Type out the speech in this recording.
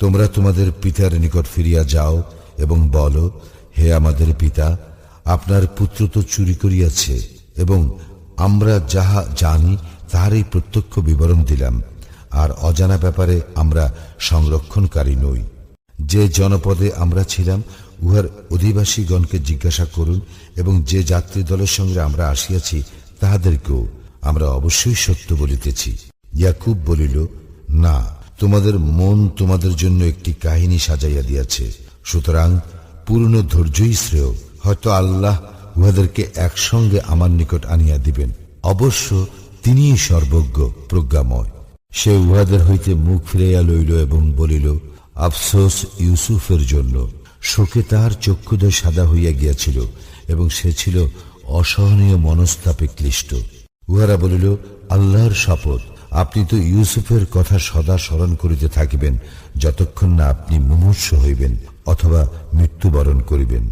তোমরা তোমাদের পিতার নিকট ফিরিয়া যাও এবং বলো, হে আমাদের পিতা, আপনার পুত্র তো চুরি করিয়াছে এবং আমরা যাহা জানি তাহারই প্রত্যক্ষ বিবরণ দিলাম, আর অজানা ব্যাপারে আমরা সংরক্ষণকারী নই। যে জনপদে আমরা ছিলাম, উহার অধিবাসীগণকে জিজ্ঞাসা করুন এবং যে যাত্রী দলের সঙ্গে আমরা আসিয়াছি, তাহাদেরকেও আমরা অবশ্যই সত্য বলিতেছি। ইয়াকুব বলিল, না তোমাদের মন তোমাদের জন্য একটি কাহিনী সাজাইয়া দিয়াছে। সুতরাং পূর্ণ ধৈর্যই শ্রেয়। হয়তো আল্লাহ উহাদেরকে একসঙ্গে আমার নিকট আনিয়া দিবেন। অবশ্য তিনিই সর্বজ্ঞ, প্রজ্ঞাময়। সে উহাদের হইতে মুখ ফিরাইয়া লইল এবং বলিল, আফসোস ইউসুফের জন্য। শোকে তাহার চক্ষুদয় সাদা হইয়া গিয়াছিল এবং সে ছিল অসহনীয় মনস্তাপে ক্লিষ্ট। উহারা বলিল, আল্লাহর শপথ। আপনি তো ইউসুফের কথা সদা স্মরণ করিতে থাকিবেন, যতক্ষণ না আপনি মুমূর্ষ হইবেন অথবা মৃত্যুবরণ করিবেন।